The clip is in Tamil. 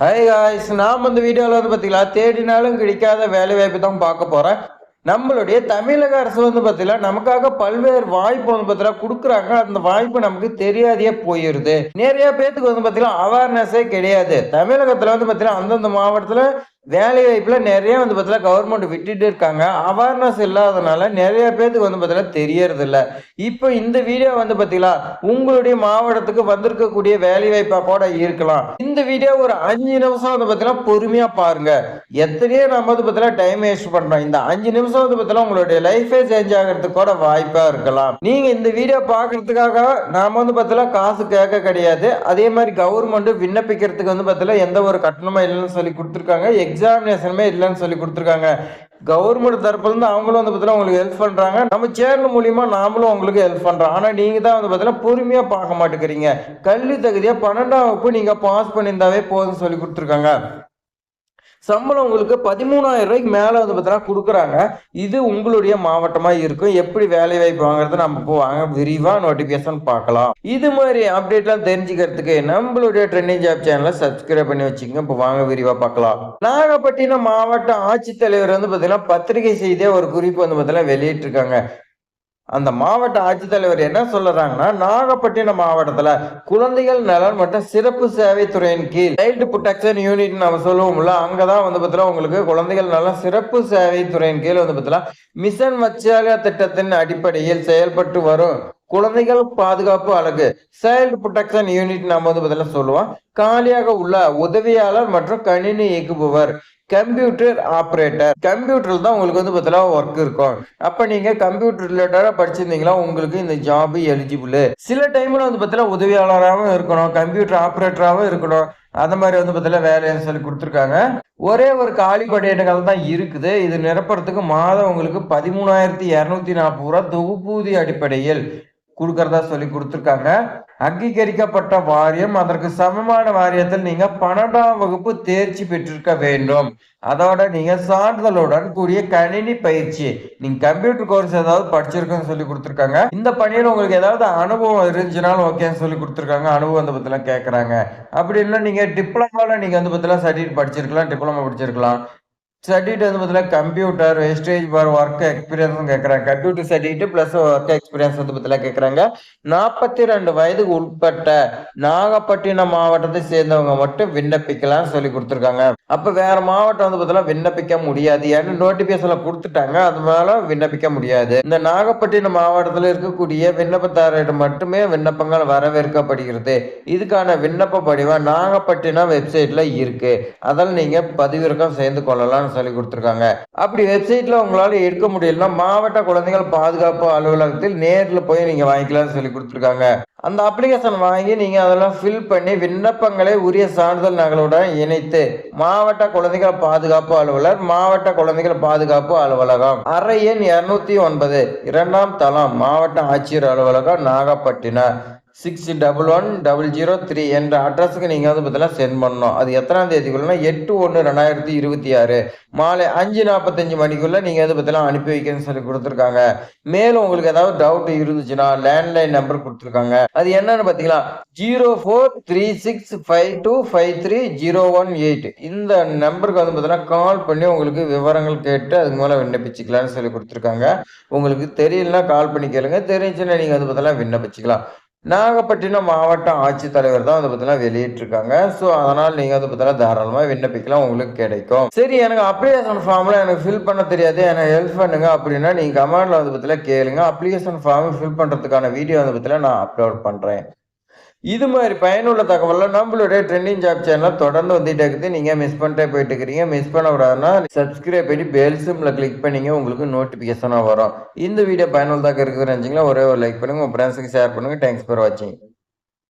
ஹை காய்ஸ் நாம் இந்த வீடியோவில் வந்து பார்த்தீங்களா தேடினாலும் கிடைக்காத வேலை வாய்ப்பு தான் பார்க்க போகிறேன் நம்மளுடைய தமிழக அரசு வந்து பார்த்தீங்கன்னா நமக்காக பல்வேறு வாய்ப்பு வந்து பார்த்தீங்கன்னா கொடுக்குறாங்க. அந்த வாய்ப்பு நமக்கு தெரியாதையே போயிடுது நிறைய பேத்துக்கு வந்து பார்த்தீங்கன்னா அவேர்னஸே கிடையாது. தமிழகத்தில் வந்து பார்த்தீங்கன்னா அந்தந்த மாவட்டத்தில் வேலை வாய்ப்புல நிறைய வந்து பார்த்தீங்கன்னா கவர்மெண்ட் விட்டுட்டு இருக்காங்க. அவேர்னஸ் இல்லாதனால நிறைய பேர்த்துக்கு வந்து பார்த்தீங்கன்னா தெரியறது இல்லை இப்போ இந்த வீடியோ வந்து பார்த்தீங்களா உங்களுடைய மாவட்டத்துக்கு வந்திருக்கக்கூடிய வேலை வாய்ப்பா கூட இருக்கலாம். இந்த வீடியோ ஒரு அஞ்சு நிமிஷம் வந்து பார்த்தீங்கன்னா பொறுமையா பாருங்க. எத்தனையோ நம்ம வந்து பார்த்தீங்கன்னா டைம் வேஸ்ட் பண்றோம். இந்த அஞ்சு நிமிஷம் வந்து பார்த்தீங்கன்னா உங்களுடைய லைஃபே சேஞ்ச் ஆகிறதுக்கு கூட வாய்ப்பா இருக்கலாம். நீங்க இந்த வீடியோ பார்க்கறதுக்காக நாம வந்து பார்த்தீங்கன்னா காசு கேட்க கிடையாது. அதே மாதிரி கவர்மெண்ட் விண்ணப்பிக்கிறதுக்கு வந்து பார்த்தீங்கன்னா எந்த ஒரு கட்டணமும் இல்லைன்னு சொல்லி கொடுத்துருக்காங்க. எக்ஸாமினேஷனுமே இல்லைன்னு சொல்லி கொடுத்துருக்காங்க. கவர்மெண்ட் தரப்புல இருந்து அவங்களும் வந்து பார்த்தீங்கன்னா உங்களுக்கு ஹெல்ப் பண்றாங்க. நம்ம சேனல் மூலியமா நாமளும் உங்களுக்கு ஹெல்ப் பண்றோம். ஆனா நீங்க தான் வந்து பார்த்தீங்கன்னா பொறுமையா பார்க்க மாட்டேங்கிறீங்க. கல்வி தகுதியாக பன்னெண்டாம் வகுப்பு நீங்க பாஸ் பண்ணியிருந்தாவே போதும்னு சொல்லி கொடுத்துருக்காங்க. சம்பளம் உங்களுக்கு பதிமூணாயிரம் ரூபாய்க்கு மேலே வந்து பார்த்தீங்கன்னா கொடுக்குறாங்க. இது உங்களுடைய மாவட்டமாக இருக்கும். எப்படி வேலை வாய்ப்பு வாங்குறது நம்ம இப்போ வாங்க விரிவாக நோட்டிஃபிகேஷன் பார்க்கலாம். இது மாதிரி அப்டேட்லாம் தெரிஞ்சுக்கிறதுக்கு நம்மளுடைய ட்ரெண்டிங் ஜாப் சேனலை சப்ஸ்கிரைப் பண்ணி வச்சுக்கோங்க. இப்போ வாங்க விரிவாக பார்க்கலாம். நாகப்பட்டினம் மாவட்ட ஆட்சித்தலைவர் வந்து பார்த்தீங்கன்னா பத்திரிகை செய்தியாக ஒரு குறிப்பு வந்து பார்த்தீங்கன்னா வெளியிட்டிருக்காங்க. அந்த மாவட்ட ஆட்சித்தலைவர் என்ன சொல்லுறாங்கன்னா நாகப்பட்டினம் மாவட்டத்துல குழந்தைகள் நலன் மற்றும் சிறப்பு சேவை துறையின் கீழ் சைல்டு ப்ரொடெக்ஷன் யூனிட் நம்ம சொல்லுவோம்ல அங்கதான் வந்து பார்த்தீங்கன்னா உங்களுக்கு குழந்தைகள் நலன் சிறப்பு சேவை துறையின் கீழ் வந்து பார்த்தீங்கன்னா மிஷன் வச்சாலியா திட்டத்தின் அடிப்படையில் செயல்பட்டு வரும். குழந்தைகள் பாதுகாப்பு அழகு. சைல்டு ப்ரொடெக்ஷன் யூனிட் நம்ம வந்து பார்த்தீங்கன்னா சொல்லுவோம். காலியாக உள்ள உதவியாளர் மற்றும் கணினி இயக்குபவர். கம்ப்யூட்டர் ஆப்ரேட்டர் கம்ப்யூட்டரில் தான் உங்களுக்கு வந்து பார்த்தீங்கன்னா ஒர்க் இருக்கும். அப்ப நீங்க கம்ப்யூட்டர் ரிலேட்டடா படிச்சிருந்தீங்களா உங்களுக்கு இந்த ஜாப் எலிஜிபிள் சில டைம்ல வந்து பார்த்தீங்கன்னா உதவியாளராகவும் இருக்கணும் கம்ப்யூட்டர் ஆப்ரேட்டராகவும் இருக்கணும். அந்த மாதிரி வந்து பார்த்தீங்கன்னா வேலையை சொல்லி கொடுத்துருக்காங்க. ஒரே ஒரு காலி படையிடங்கள் தான் இருக்குது. இது நிரப்புறதுக்கு மாதம் உங்களுக்கு பதிமூணாயிரத்தி இரநூத்தி நாற்பது ரூபா தொகுப்பூதிய அடிப்படையில் கொடுக்கறதா சொல்லி கொடுத்துருக்காங்க. அங்கீகரிக்கப்பட்ட வாரியம் அதற்கு சமமான வாரியத்தில் நீங்க பன்னெண்டாம் வகுப்பு தேர்ச்சி பெற்றிருக்க வேண்டும். அதோட நீங்க சான்றிதழுடன் கூடிய கணினி பயிற்சி நீங்க கம்ப்யூட்டர் கோர்ஸ் ஏதாவது படிச்சிருக்கோன்னு சொல்லி கொடுத்துருக்காங்க. இந்த பணியில் உங்களுக்கு ஏதாவது அனுபவம் இருந்துச்சுனாலும் ஓகேன்னு சொல்லி கொடுத்துருக்காங்க. அனுபவம் வந்து பத்திலாம் கேட்கறாங்க அப்படி இல்லை நீங்க டிப்ளமால நீங்க வந்து பத்திலாம் சர்டிஃபிகேட் படிச்சிருக்கலாம் டிப்ளமா படிச்சிருக்கலாம் சர்டிஃபிகேட் வந்து பார்த்தீங்கன்னா கம்ப்யூட்டர் வெஸ்டேஜ் பார் ஒர்க் எக்ஸ்பீரியன்ஸ் கேட்குறாங்க computer certificate plus work experience வந்து பார்த்தீங்கன்னா கேட்குறாங்க நாற்பத்தி ரெண்டு வயதுக்கு உட்பட்ட நாகப்பட்டினம் மாவட்டத்தை சேர்ந்தவங்க மட்டும் விண்ணப்பிக்கலாம்னு சொல்லி கொடுத்துருக்காங்க. அப்போ வேற மாவட்டம் வந்து பார்த்தீங்கன்னா விண்ணப்பிக்க முடியாது. ஏன்னா நோட்டிஃபிகேஷன்ல கொடுத்துட்டாங்க. அது விண்ணப்பிக்க முடியாது. இந்த நாகப்பட்டினம் மாவட்டத்தில் இருக்கக்கூடிய விண்ணப்பதாரரிடம் மட்டுமே விண்ணப்பங்கள் வரவேற்கப்படுகிறது. இதுக்கான விண்ணப்ப படிவம் நாகப்பட்டினம் வெப்சைட்ல இருக்கு. அதில் நீங்க பதிவிறக்கம் சேர்ந்து கொள்ளலாம்னு சொல்லி கொடுத்துருக்காங்க. அப்படி வெப்சைட்ல உங்களால எடுக்க முடியலன்னா மாவட்ட குழந்தைகள் பாதுகாப்பு அலுவலகத்தில் நேரில் போய் நீங்க வாங்கிக்கலாம்னு சொல்லி கொடுத்துருக்காங்க. அந்த அப்ளிகேஷன் வாங்கி நீங்க அதெல்லாம் ஃபில் பண்ணி விண்ணப்பங்களை உரிய சான்றிதழ் நகலுடன் இணைத்து மாவட்ட குழந்தைகள் பாதுகாப்பு அலுவலர் மாவட்ட குழந்தைகள் பாதுகாப்பு அலுவலகம் அறை எண் இரநூத்தி ஒன்பது இரண்டாம் தளம் மாவட்ட ஆட்சியர் அலுவலகம் Nagapattinam. Six double one double zero three என்ற அட்ரஸுக்கு நீங்கள் வந்து பார்த்தீங்கன்னா சென்ட் பண்ணணும். அது எத்தனாம் தேதிக்குள்ளனா எட்டு ஒன்று ரெண்டாயிரத்தி இருபத்தி ஆறு. மாலை அஞ்சு நாற்பத்தஞ்சு மணிக்குள்ளே நீங்கள் வந்து பார்த்தீங்கன்னா அனுப்பி வைக்கணும்னு சொல்லி கொடுத்துருக்காங்க. மேலும் உங்களுக்கு ஏதாவது டவுட் இருந்துச்சுன்னா லேண்ட்லைன் நம்பர் கொடுத்துருக்காங்க. அது என்னன்னு பார்த்தீங்கன்னா zero four three six five two five three zero one eight இந்த நம்பருக்கு வந்து பார்த்தீங்கன்னா கால் பண்ணி உங்களுக்கு விவரங்கள் கேட்டு அதுக்கு மேலே விண்ணப்பிச்சுக்கலாம்னு சொல்லி கொடுத்துருக்காங்க. உங்களுக்கு தெரியலனா கால் பண்ணி கேளுங்க. தெரிஞ்சுன்னா நீங்கள் வந்து பார்த்தீங்கன்னா விண்ணப்பிச்சுக்கலாம். நாகப்பட்டினம் மாவட்ட ஆட்சித்தலைவர் தான் வந்து பார்த்தீங்கன்னா வெளியிட்டிருக்காங்க. ஸோ அதனால் நீங்கள் வந்து பார்த்தீங்கன்னா தாராளமாக விண்ணப்பிக்கலாம். உங்களுக்கு கிடைக்கும். சரி எனக்கு அப்ளிகேஷன் ஃபார்ம்லாம் எனக்கு ஃபில் பண்ண தெரியாது. எனக்கு ஹெல்ப் பண்ணுங்க அப்படின்னா நீங்கள் கமெண்டில் வந்து பார்த்தீங்கன்னா கேளுங்க. அப்ளிகேஷன் ஃபார்ம் ஃபில் பண்ணுறதுக்கான வீடியோ வந்து பார்த்தீங்கன்னா நான் அப்லோட் பண்ணுறேன் இது மாதிரி பயனுள்ள தகவலில் நம்மளுடைய ட்ரெண்டிங் ஜாப் சேனல் தொடர்ந்து வந்துட்டே இருக்குது. நீங்கள் மிஸ் பண்ணிட்டே போயிட்டு இருக்கிறீங்க. மிஸ் பண்ண விடாதுன்னா சப்ஸ்கிரைப் பண்ணி பெல் சிம்ல கிளிக் பண்ணிங்க உங்களுக்கு நோட்டிஃபிகேஷனாக வரும். இந்த வீடியோ பயனுள்ளதாக இருக்குதுன்னு நினச்சிங்களா ஒரே ஒரு லைக் பண்ணுங்கள் உங்கள் ஃப்ரெண்ட்ஸுக்கு ஷேர் பண்ணுங்கள் தேங்க்ஸ் ஃபார் வாட்சிங்